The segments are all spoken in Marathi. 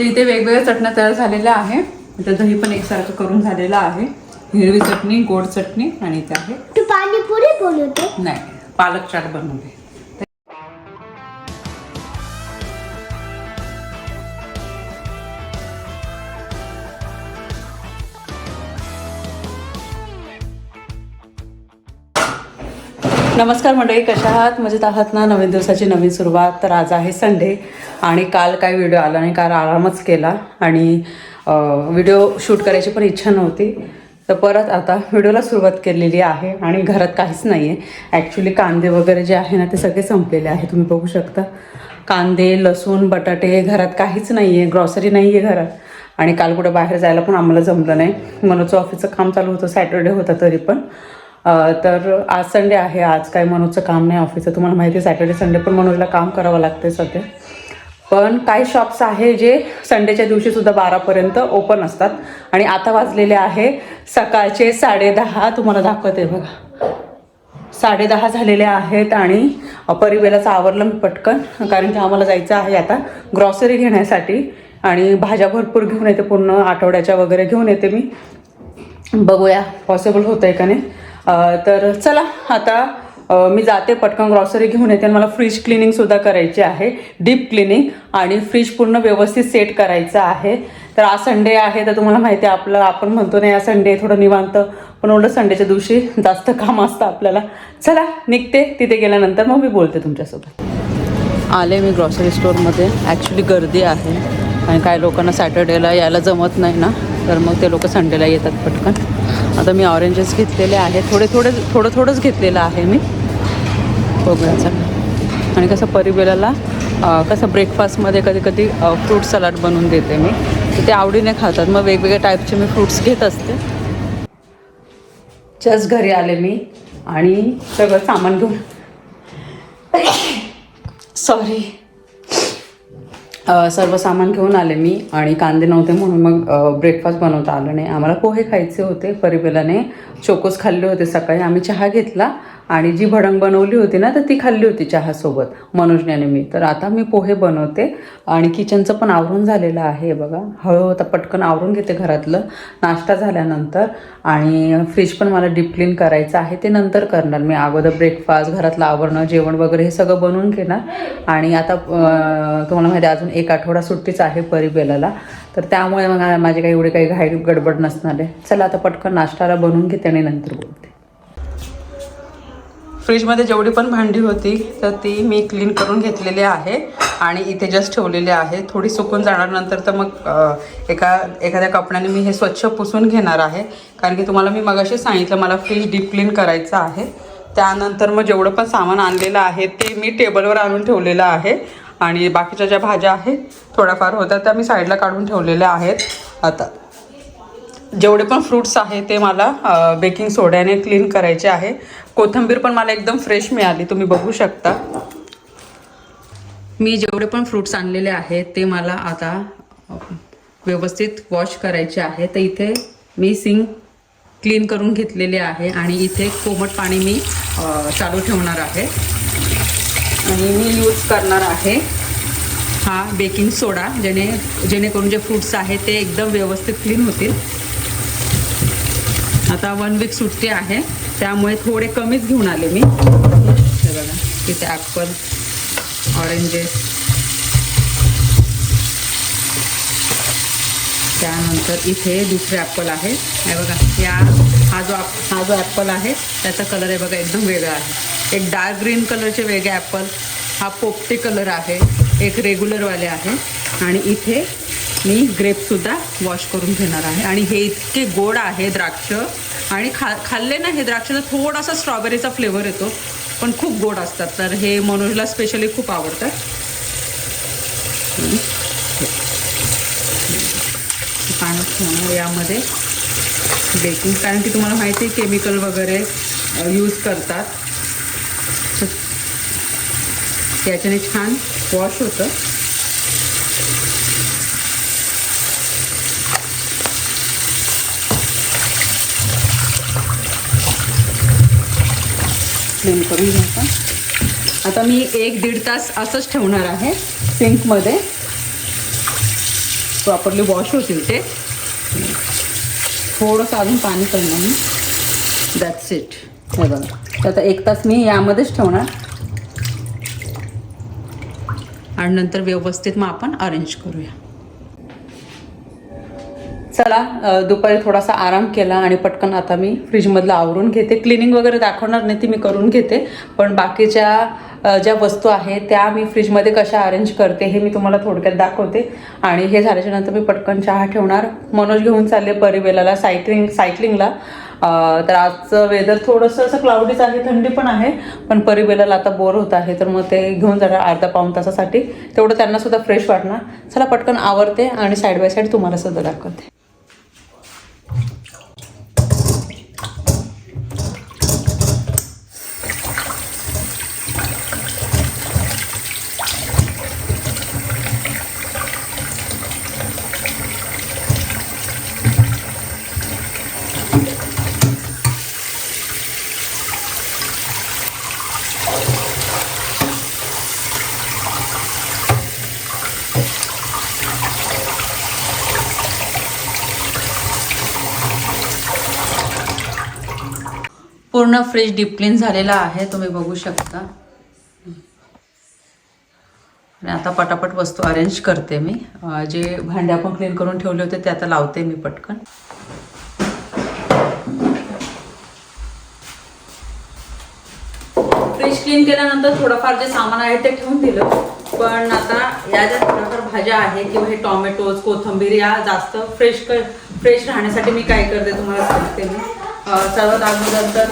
तर इथे वेगवेगळ्या चटण्या तयार झालेल्या आहे इथे दही पण एकसारखं करून झालेलं आहे. हिरवी चटणी गोड चटणी आणि इथे आहे. तू पाणीपुरी बनवते? नाही पालक चाट बनवले नमस्कार मंडळी कशा आहात? मजेत आहात ना? नवीन दिवसाची नवीन सुरुवात. तर आज आहे संडे आणि काल काय व्हिडिओ आला नाही. काल आरामच केला आणि व्हिडिओ शूट करायची पण इच्छा नव्हती. तर परत आता व्हिडिओला सुरुवात केलेली आहे आणि घरात काहीच नाही आहे ॲक्च्युली कांदे वगैरे जे आहे ना ते सगळे संपलेले आहे तुम्ही बघू शकता. कांदे लसूण बटाटे घरात काहीच नाही आहे ग्रॉसरी नाही आहे घरात. आणि काल कुठं बाहेर जायला पण आम्हाला जमलं नाही. मनोजचं ऑफिसचं काम चालू होतं. सॅटर्डे होता तरी पण. तर आज संडे आहे आज काय मनोजचं काम नाही ऑफिसचं तुम्हाला माहिती आहे सॅटर्डे संडे पण मनोजला काम करावं लागते सध्या. पण काही शॉप्स आहे जे संडेच्या दिवशीसुद्धा बारापर्यंत ओपन असतात. आणि आता वाजलेले आहे सकाळचे साडेदहा तुम्हाला दाखवते बघा. साडेदहा झालेले आहेत आणि परिवेलाचं आवरलं मी पटकन कारण की आम्हाला जायचं आहे आता ग्रॉसरी घेण्यासाठी. आणि भाज्या भरपूर घेऊन येते पूर्ण आठवड्याच्या वगैरे घेऊन येते मी. बघूया पॉसिबल होतं आहे का नाही. तर चला आता मी जाते पटकन ग्रॉसरी घेऊन येते आणि मला फ्रीज क्लिनिंगसुद्धा करायची आहे. डीप क्लिनिंग आणि फ्रीज पूर्ण व्यवस्थित सेट करायचं आहे. तर आज संडे आहे तर तुम्हाला माहिती आहे आपलं आपण म्हणतो नाही या संडे थोडं निवांत पण उलट संडेच्या दिवशी जास्त काम असतं आपल्याला. चला निघते तिथे गेल्यानंतर मग मी बोलते तुमच्यासोबत. आले मी ग्रॉसरी स्टोअरमध्ये ॲक्च्युली गर्दी आहे. आणि काही लोकांना सॅटर्डेला यायला जमत नाही ना. तर मग ते लोक संडेला येतात पटकन. आता मी ऑरेंजेस घेतलेले आहे थोडे थोडे थोडं थोडंच घेतलेलं आहे मी. बघूयाचा आणि कसं परिवेलाला कसं ब्रेकफास्टमध्ये कधी कधी फ्रूट सलाड बनवून देते मी. तर ते आवडीने खातात. मग वेगवेगळ्या टाईपचे मी फ्रूट्स घेत असते. जस्ट घरी आले मी आणि सगळं सामान घेऊन. सॉरी सर्व सामान घेऊन आले मी आणि कांदे नव्हते म्हणून मग ब्रेकफास्ट बनवता आलं नाही. आम्हाला पोहे खायचे होते परिबेलाने चोकोस खाल्ले होते सकाळी. आम्ही चहा घेतला आणि जी भडंग बनवली होती ना तर ती खाल्ली होती चहासोबत मनोजने मी. तर आता मी पोहे बनवते. आणि किचनचं पण आवरून झालेलं आहे बघा. हळूहळू आता पटकन आवरून घेते घरातलं. नाश्ता झाल्यानंतर. आणि फ्रीज पण मला डीप क्लीन करायचं आहे ते नंतर करणार मी. अगोदर ब्रेकफास्ट घरातलं आवरणं जेवण वगैरे हे सगळं बनवून घेणार. आणि आता तुम्हाला माहिती अजून एक आठवडा सुट्टीच आहे परिबेलाला तर त्यामुळे मग माझी काही एवढी काही घाई गडबड नसणार आहे. चला आता पटकन नाश्ताला बनवून घेते आणि नंतर बोलते. फ्रीजमध्ये जेवढी पण भांडी होती तर ती मी क्लीन करून घेतलेली आहे. आणि इथे जस्ट ठेवलेली आहे. थोडी सुकून जाणार नंतर तर मग एका एखाद्या कपड्याने मी हे स्वच्छ पुसून घेणार आहे. कारण की तुम्हाला मी मगाशी सांगितलं मला फ्रीज डीप क्लीन करायचं आहे. त्यानंतर मग जेवढं पण सामान आणलेलं आहे ते मी टेबलवर आणून ठेवलेलं आहे. आणि बाकीच्या ज्या भाज्या आहेत थोड्याफार होत्या त्या मी साईडला काढून ठेवलेल्या आहेत. आता जेवढे पण फ्रूट्स आहे ते मला बेकिंग सोड्याने क्लीन करायचे आहे. कोथिंबीर पण मला एकदम फ्रेश मिळाली तुम्ही बघू शकता. मी जेवढे पण फ्रूट्स आणलेले आहेत ते मला आता व्यवस्थित वॉश करायचे आहे. तर इथे मी सिंक क्लीन करून घेतलेले आहे आणि इथे कोमट पाणी मी चालू ठेवणार आहे. आणि मी यूज करणार आहे हा बेकिंग सोडा जेणे जेणेकरून जे फ्रूट्स आहेत ते एकदम व्यवस्थित क्लीन होतील. आता वन वीक सुट्टी आहे त्यामुळे थोडे कमीच घेऊन आले मी. हे बघा तिथे ॲपल ऑरेंजेस त्यानंतर इथे दुसरे ॲपल आहे. हे बघा या हा जो ॲप- हा जो ॲपल आहे त्याचा कलर आहे बघा एकदम वेगळा आहे. एक डार्क ग्रीन कलरचे वेगळे ॲपल हा पोपटी कलर आहे एक रेग्युलरवाले आहे. आणि इथे मी ग्रेपसुद्धा वॉश करून घेणार आहे. आणि हे इतके गोड आहे द्राक्ष. आणि खा खाल्ले ना हे द्राक्ष तर थोडासा स्ट्रॉबेरीचा फ्लेवर येतो. पण खूप गोड असतात. तर हे मनोजला स्पेशली खूप आवडतात. पाण्यात यामध्ये बेकिंग कारण की तुम्हाला माहिती आहे केमिकल वगैरे यूज करतात. त्याच्याने छान वॉश होतं. क्लीन करून घ्यायचा आता मी एक दीड तास असंच ठेवणार आहे सिंकमध्ये. प्रॉपरली वॉश होतील ते. थोडंसं अजून पाणी करणार मी दॅट्स इट हे बघा. तर आता एक तास मी यामध्येच ठेवणार. आणि नंतर व्यवस्थित मग आपण अरेंज करूया. चला दुपारी थोडासा आराम केला आणि पटकन आता मी फ्रीजमधलं आवरून घेते. क्लिनिंग वगैरे दाखवणार नाही ती मी करून घेते पण बाकीच्या ज्या वस्तू आहेत त्या मी फ्रीजमध्ये कशा अरेंज करते हे मी तुम्हाला थोडक्यात दाखवते. आणि हे झाल्याच्यानंतर मी पटकन चहा ठेवणार. मनोज घेऊन चालले परिवेलाला सायकलिंग सायकलिंगला. तर आजचं वेदर थोडंसं असं क्लाउडीच आहे थंडी पण आहे पण परिवेलाला आता बोर होत आहे तर मग ते घेऊन जाणार अर्धा पाऊण तासासाठी. तेवढं त्यांना सुद्धा फ्रेश वाटणार. चला पटकन आवरते आणि साईड बाय साईड तुम्हाला सुद्धा दाखवते. पूर्ण फ्रीज डीप क्लीन झालेला आहे तुम्ही बघू शकता. आणि आता पटापट वस्तू अरेंज करते मी. जे भांडे आपण क्लीन करून ठेवले होते ते आता लावते मी पटकन. फ्रीज क्लीन केल्यानंतर थोडंफार जे सामान आहे ते ठेवून दिलं. पण आता या ज्या थोड्याफार भाज्या आहेत किंवा हे टॉमॅटोज कोथिंबीर या जास्त फ्रेश फ्रेश राहण्यासाठी मी काय करते तुम्हाला सांगते मी. सर्वात अगोदर तर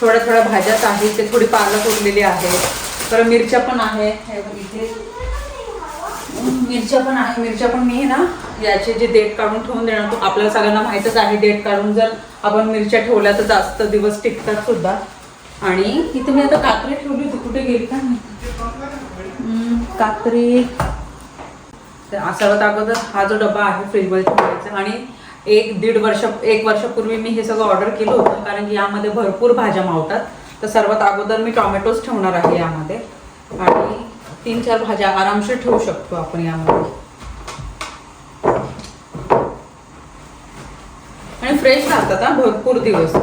थोड्या थोड्या भाज्याच आहेत ते थोडी पालक उरलेली आहे. परत मिरच्या पण आहे. इथे. मिरच्या पण आहे. मिरच्या पण मी ना याचे जे देठ काढून ठेवून देणार तो आपल्याला सगळ्यांना माहीतच आहे देठ काढून जर आपण मिरच्या ठेवल्या तर जास्त दिवस टिकतात सुद्धा. आणि इथे मी आता कात्री ठेवली होती. कुठे गेली का? हम्म, कात्री सर्वात अगोदर हा जो डबा आहे फ्रीजमध्ये ठेवायचा. आणि एक दीड वर्ष एक वर्षापूर्वी मी हे सगळं ऑर्डर केलं होतं कारण की यामध्ये भरपूर भाज्या मावतात. तर सर्वात अगोदर मी टॉमॅटोज ठेवणार आहे यामध्ये. आणि तीन चार भाज्या आरामशीर ठेवू शकतो आपण यामध्ये. आणि फ्रेश राहतात हा भरपूर दिवस.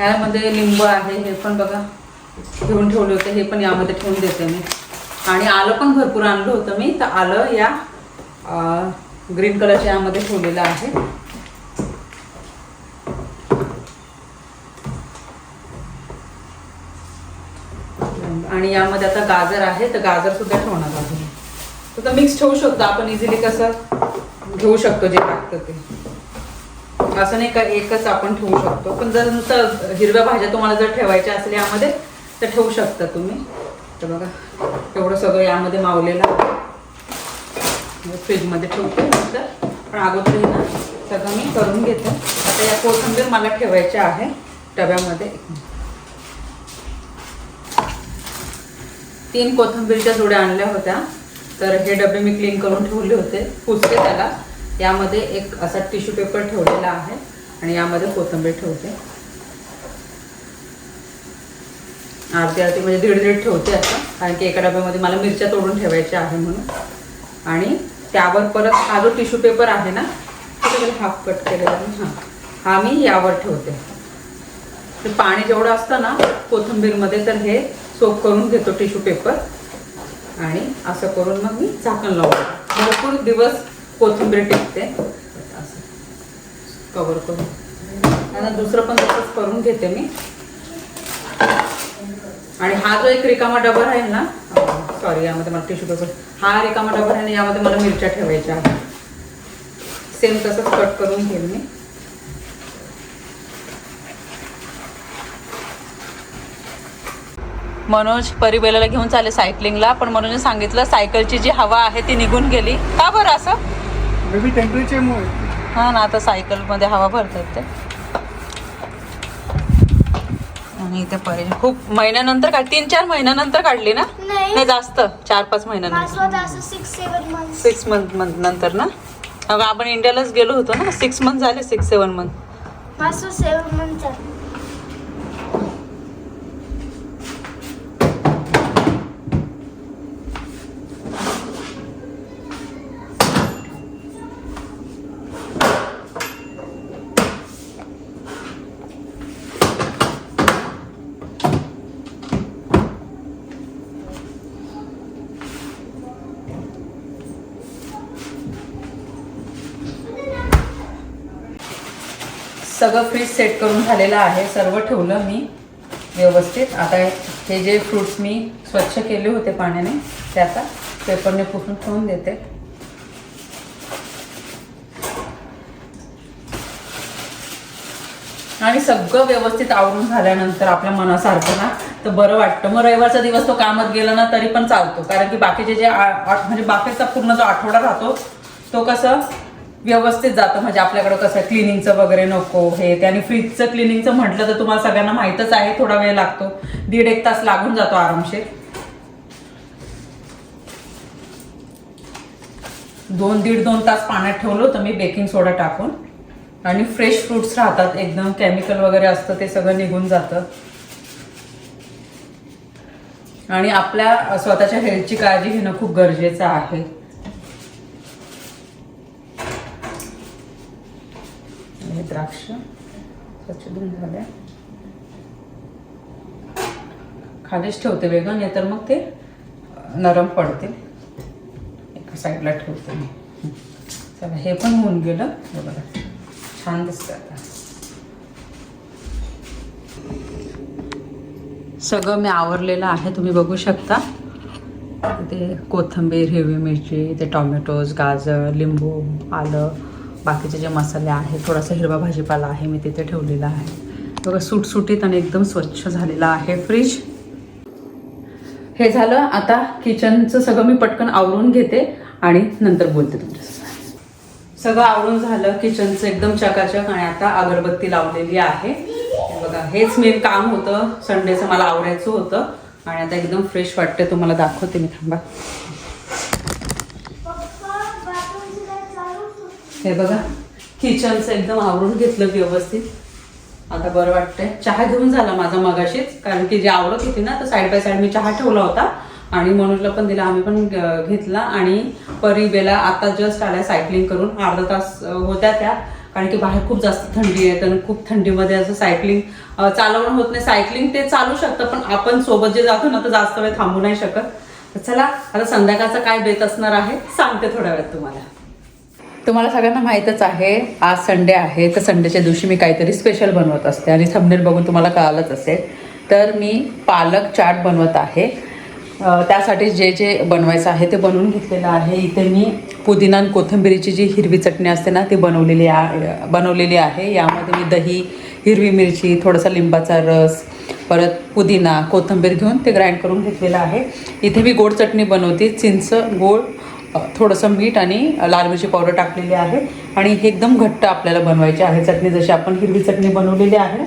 यामध्ये लिंब आहे हे पण बघा. घेऊन ठेवले होते हे पण यामध्ये ठेवून देते मी. आणि आलं पण भरपूर आणलं होतं मी. तर आलं या ग्रीन कलरच्या यामध्ये ठेवलेलं आहे. आणि यामध्ये आता गाजर आहे तर गाजर सुद्धा ठेवणार आहे तर मिक्स ठेवू शकतो आपण इझिली कसं? घेऊ शकतो जे लागतं ते. असं नाही का एकच आपण ठेवू शकतो. पण जर नुसतं हिरव्या भाज्या तुम्हाला जर ठेवायच्या असल्या यामध्ये तर ठेवू शकता तुम्ही. तर बघा एवढं सगळं यामध्ये मावलेलं फ्रीजमध्ये ठेवतो नंतर पण अगोदर ना सगळं मी करून घेते. आता या कोथिंबीर मला ठेवायच्या आहे डब्यामध्ये तीन कोथिंबीरच्या जोड्या आणल्या होत्या. तर हे डबे मी क्लीन करून ठेवले होते. पुसते त्याला. यामध्ये एक असा टिश्यू पेपर ठेवलेला आहे आणि यामध्ये कोथिंबीर ठेवते. अर्धी अर्धी म्हणजे दीड दीड ठेवते असं कारण की एका डब्यामध्ये मला मिरच्या तोडून ठेवायच्या आहे म्हणून. आणि त्यावर परत हा जो टिश्यू पेपर आहे ना हाफ कट केलेला मी हां. हा मी यावर ठेवते. पाणी जेवढं असतं ना कोथिंबीरमध्ये तर हे सोप करून घेतो टिश्यू पेपर. आणि असं करून मग मी झाकण लावतो. भरपूर दिवस कोथिंबीर टेकते. असं कवर करून. आणि दुसरं पण तसंच करून घेते मी. आणि हा जो एक रिकामा डबर आहे ना सॉरी यामध्ये मला टिश्यू पेपर हा रिकामा डबर आहे ना यामध्ये मला मिरच्या ठेवायच्या आहेत. सेम तसंच कट करून घेईन मी. मनोज परिबेलाला घेऊन चालले सायकलिंगला. पण मनोजने सांगितलं सायकलची जी हवा आहे ती निघून गेली. का बरं असं? बेबी टेम्परेचरमुळे हा ना आता सायकलमध्ये हवा भरतात ते. आणि इथे परि खूप महिन्यानंतर काढ तीन चार महिन्यानंतर काढली ना? नाही. जास्त. चार पाच महिन्यानंतर. सिक्स सेवन मंथ नंतर ना? अगं आपण इंडियालाच गेलो होतो ना? सिक्स मंथ झाले six seven month seven month सगळं फ्रीज सेट करून झालेलं आहे. सर्व ठेवलं मी व्यवस्थित. आता हे जे फ्रूट्स मी स्वच्छ केले होते पाण्याने ते आता पेपरने पुसून ठेवून देते. आणि सगळं व्यवस्थित आवरून झाल्यानंतर आपल्या मनासारखं ना तर बरं वाटतं. मग रविवारचा दिवस तो कामात गेला ना तरी पण चालतो. कारण की बाकीचे जे म्हणजे बाकीचा पूर्ण जो आठवडा राहतो तो कसं व्यवस्थित जातं. म्हणजे आपल्याकडं कसं क्लिनिंगचं वगैरे नको हे ते आणि फ्रीजचं क्लिनिंगचं म्हटलं तर तुम्हाला सगळ्यांना माहीतच आहे थोडा वेळ लागतो. दीड एक तास लागून जातो आरामशीर. दोन दीड दोन तास पाण्यात ठेवलं होतं मी बेकिंग सोडा टाकून. आणि फ्रेश फ्रुट्स राहतात एकदम केमिकल वगैरे असतं ते सगळं निघून जातं. आणि आपल्या स्वतःच्या हेल्थची काळजी घेणं खूप गरजेचं आहे हे द्राक्ष स्वच्छ धुवून झाल्या खालीच ठेवते वेगळं नाही तर मग ते नरम पडते एका साईडला ठेवते मी चला हे पण होऊन गेलं हे बघा छान दिसतं आता सगळं मी आवरलेलं आहे तुम्ही बघू शकता. ते कोथिंबीर हिरवी मिरची ते टॉमॅटोज गाजर लिंबू आलं बाकीचे जे मसाले आहेत थोडासा हिरवा भाजीपाला आहे मी तिथे ठेवलेला आहे. बघा सुटसुटीत आणि एकदम स्वच्छ झालेला आहे फ्रीज हे झालं आता किचनचं सगळं मी पटकन आवरून घेते आणि नंतर बोलते तुमच्यासोबत. सगळं आवरून झालं किचनचं एकदम चकाचक आणि आता अगरबत्ती लावलेली आहे. बघा हेच मेन काम होतं. संडेचं मला आवडायचं होतं आणि आता एकदम फ्रेश वाटते तुम्हाला दाखवते मी थांबा. हे बघा किचनचं एकदम आवरून घेतलं व्यवस्थित. आता बरं वाटतंय. चहा घेऊन झाला माझा मगाशीच कारण की जे आवडत होती ना तर साईड बाय साईड मी चहा ठेवला होता. आणि मनोजला पण दिला आम्ही पण घेतला. आणि परीबेला आता जस्ट आल्या सायकलिंग करून. अर्धा तास होत्या त्या. कारण की बाहेर खूप जास्त थंडी आहे तर खूप थंडीमध्ये असं सायकलिंग चालवणं होत नाही. सायकलिंग ते चालू शकतं पण आपण सोबत जे जातो ना तर जास्त वेळ थांबू नाही शकत. तर चला आता संध्याकाळचा काय बेत असणार आहे सांगते थोड्या वेळात तुम्हाला. तुम्हाला सगळ्यांना माहीतच आहे आज संडे आहे तर संडेच्या दिवशी मी काहीतरी स्पेशल बनवत असते आणि थंबनेल बघून तुम्हाला कळालंच असेल. तर मी पालक चाट बनवत आहे. त्यासाठी जे जे बनवायचं आहे ते बनवून घेतलेलं आहे. इथे मी पुदिना आणि कोथिंबिरीची जी हिरवी चटणी असते ना ती बनवलेली आ बनवलेली आहे. यामध्ये मी दही हिरवी मिरची थोडासा लिंबाचा रस परत पुदिना कोथिंबीर घेऊन ते ग्राइंड करून घेतलेलं आहे. इथे मी गोड चटणी बनवते. चिंच गोड थोडंसं मीठ आणि लाल मिरची पावडर टाकलेली आहे. आणि हे एकदम घट्ट आपल्याला बनवायची आहे. चटणी जशी आपण हिरवी चटणी बनवलेली आहे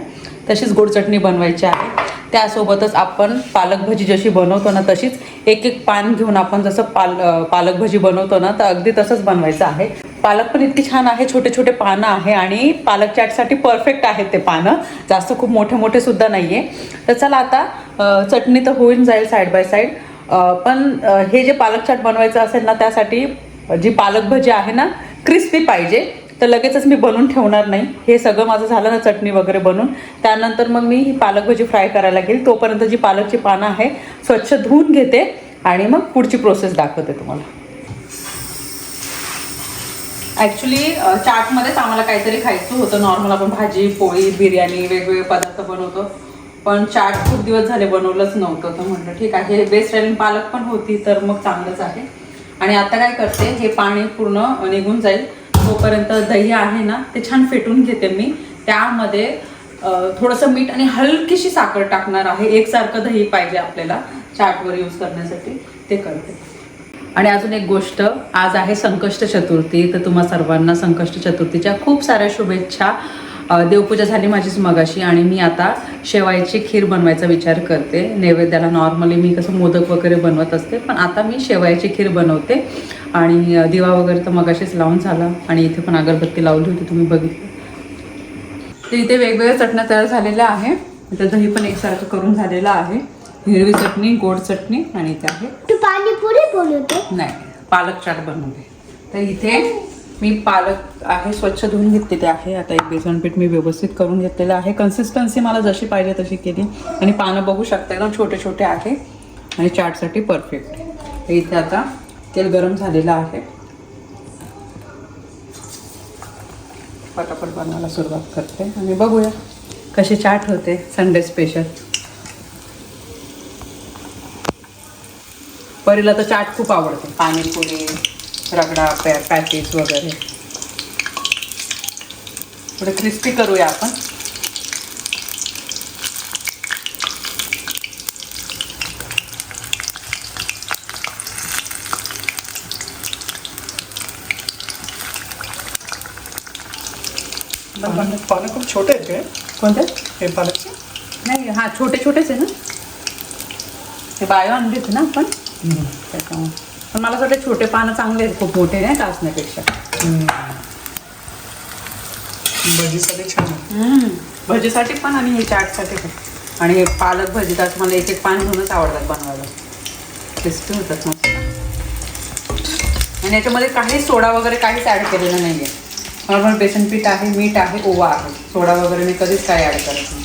तशीच गोड चटणी बनवायची आहे. त्यासोबतच आपण पालक भजी जशी बनवतो ना तशीच एक एक पान घेऊन आपण जसं पाल पालक भजी बनवतो ना तर अगदी तसंच बनवायचं आहे. पालक पण इतकी छान आहे छोटे छोटे पानं आहे आणि पालक चाटसाठी परफेक्ट आहेत ते पानं. जास्त खूप मोठे मोठे सुद्धा नाही आहे तर चला आता चटणी तर होऊन जाईल साईड बाय साईड पण हे जे पालक चाट बनवायचं असेल ना त्यासाठी जी पालक भजी आहे ना क्रिस्पी पाहिजे. तर लगेचच मी बनवून ठेवणार नाही. हे सगळं माझं झालं ना चटणी वगैरे बनवून. त्यानंतर मग मी ही पालक भजी फ्राय करायला घेईल तोपर्यंत जी पालकची पानं आहे स्वच्छ धुवून घेते आणि मग पुढची प्रोसेस दाखवते तुम्हाला. ॲक्च्युली चाटमध्येच आम्हाला काहीतरी खायचं होतं. नॉर्मल आपण भाजी पोळी बिर्याणी वेगवेगळे पदार्थ बनवतो. पण चाट खूप दिवस झाले बनवलंच नव्हतं. तर म्हटलं ठीक आहे हे बेस्ट राहील पालक पण होती तर मग चांगलंच आहे. आणि आता काय करते हे पाणी पूर्ण निघून जाईल. तोपर्यंत दही आहे ना ते छान फेटून घेते मी. त्यामध्ये थोडंसं मीठ आणि हलकीशी साखर टाकणार आहे. एकसारखं दही पाहिजे आपल्याला चाटवर यूज करण्यासाठी. ते करते. आणि अजून एक गोष्ट आज आहे संकष्ट चतुर्थी. तर तुम्हा सर्वांना संकष्ट चतुर्थीच्या खूप साऱ्या शुभेच्छा. देवपूजा झाली माझीच मगाशी आणि मी आता शेवायची खीर बनवायचा विचार करते. नैवेद्याला नॉर्मली मी कसं मोदक वगैरे बनवत असते पण आता मी शेवायची खीर बनवते. आणि दिवा वगैरे तर मगाशीच लावून झाला आणि इथे पण अगरबत्ती लावली होती तुम्ही बघितली. तर इथे वेगवेगळ्या चटण्या तयार झालेल्या आहे इथे दही पण एकसारखं करून झालेलं आहे. हिरवी चटणी गोड चटणी आणि इथे आहे. तू पाणीपुरी बनवते? नाही पालक चाट बनवते. तर इथे मी पालक आहे स्वच्छ धुवून घेतलेले आहे. आता एक बेसन पीठ मी व्यवस्थित करून घेतलेलं आहे. कन्सिस्टन्सी मला जशी पाहिजे तशी केली. आणि पानं बघू शकता एकदम छोटे छोटे आहे. आणि चाटसाठी परफेक्ट इथे आता तेल गरम झालेलं आहे. पटापट बनवायला सुरुवात करते. आणि बघूया कशी चाट होते. संडे स्पेशल परीला तर चाट खूप आवडते. पाणीपुरी रगडा पॅ पॅटीस वगैरे. थोडे क्रिस्पी करूया आपण. पालक पालक खूप छोटे आहेत काय कोणते? हे पालकचे? नाही हां छोटे छोटेच आहे ना? ते बायो आणले होते ना आपण? त्याच्यामुळे. पण मला असं वाटतं छोटे पानं चांगले आहेत खूप मोठे नाही का असण्यापेक्षा. भजीसाठी छान. भजीसाठी पण आणि हे चाटसाठी पण. आणि हे पालक भजी तर मला एक एक पान घेऊनच आवडतात बनवायला. क्रिस्पी होतात मस्त. आणि याच्यामध्ये काही सोडा वगैरे काहीच ॲड केलेलं नाही आहे नॉर्मल बेसन पीठ आहे मीठ आहे ओवा आहे. सोडा वगैरे मी कधीच काही ॲड करत नाही.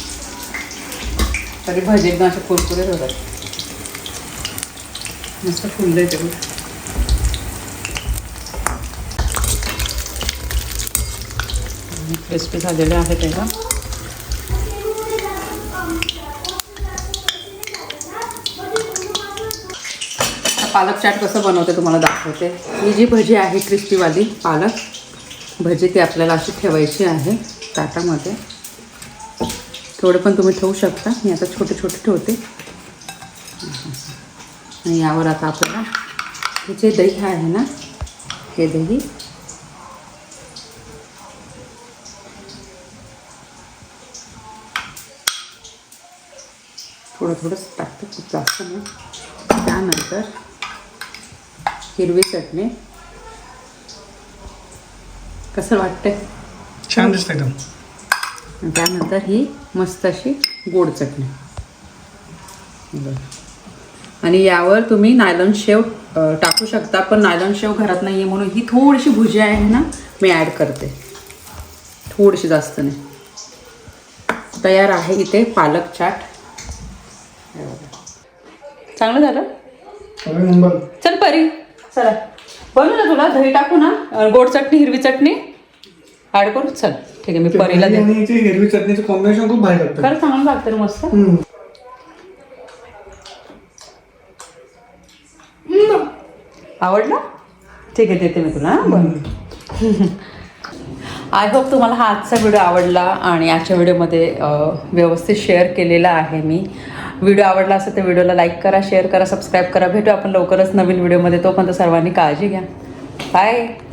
तरी भजी एकदम असे कुरकुरीत होतात. मस्त फुललं ते बघ. क्रिस्पी झालेले आहे त्याला पालक चाट कसं बनवते तुम्हाला दाखवते. ही जी भजी आहे क्रिस्पीवाली पालक भजी ती आपल्याला अशी ठेवायची आहे ताटामध्ये. थोडं पण तुम्ही ठेवू शकता. मी आता छोटे छोटे ठेवते. आणि यावर आता आपल्याला हे जे दही आहे ना हे दही थोडं थोडंच टाकते खूप जास्त नाही. त्यानंतर हिरवी चटणी. कसं वाटतंय? छान दिसतं एकदम. त्यानंतर ही मस्त अशी गोड चटणी. बरं. आणि यावर तुम्ही नायलॉन शेव टाकू शकता पण नायलॉन शेव घरात नाही आहे म्हणून ही थोडीशी भुजी आहे ना मी ॲड करते. थोडीशी जास्त नाही. तयार आहे इथे पालक चाट. चांगलं झालं? चल परी. चला. बनू ना तुला दही टाकू ना गोड चटणी हिरवी चटणी. ॲड करू? चल. ठीक आहे मी परीला हिरवी चटणीचं कॉम्बिनेशन खूप भारी लागतं. खरं चांगलं लागतं मस्त. आवडला? ठीक आहे देते मी तुला हां बरं आय होप तुम्हाला हा आजचा व्हिडिओ आवडला आणि आजच्या व्हिडिओमध्ये व्यवस्थित शेअर केलेला आहे मी. व्हिडिओ आवडला असेल तर व्हिडिओला लाईक करा शेअर करा सबस्क्राईब करा. भेटू आपण लवकरच नवीन व्हिडिओमध्ये. तोपर्यंत सर्वांनी काळजी घ्या. बाय.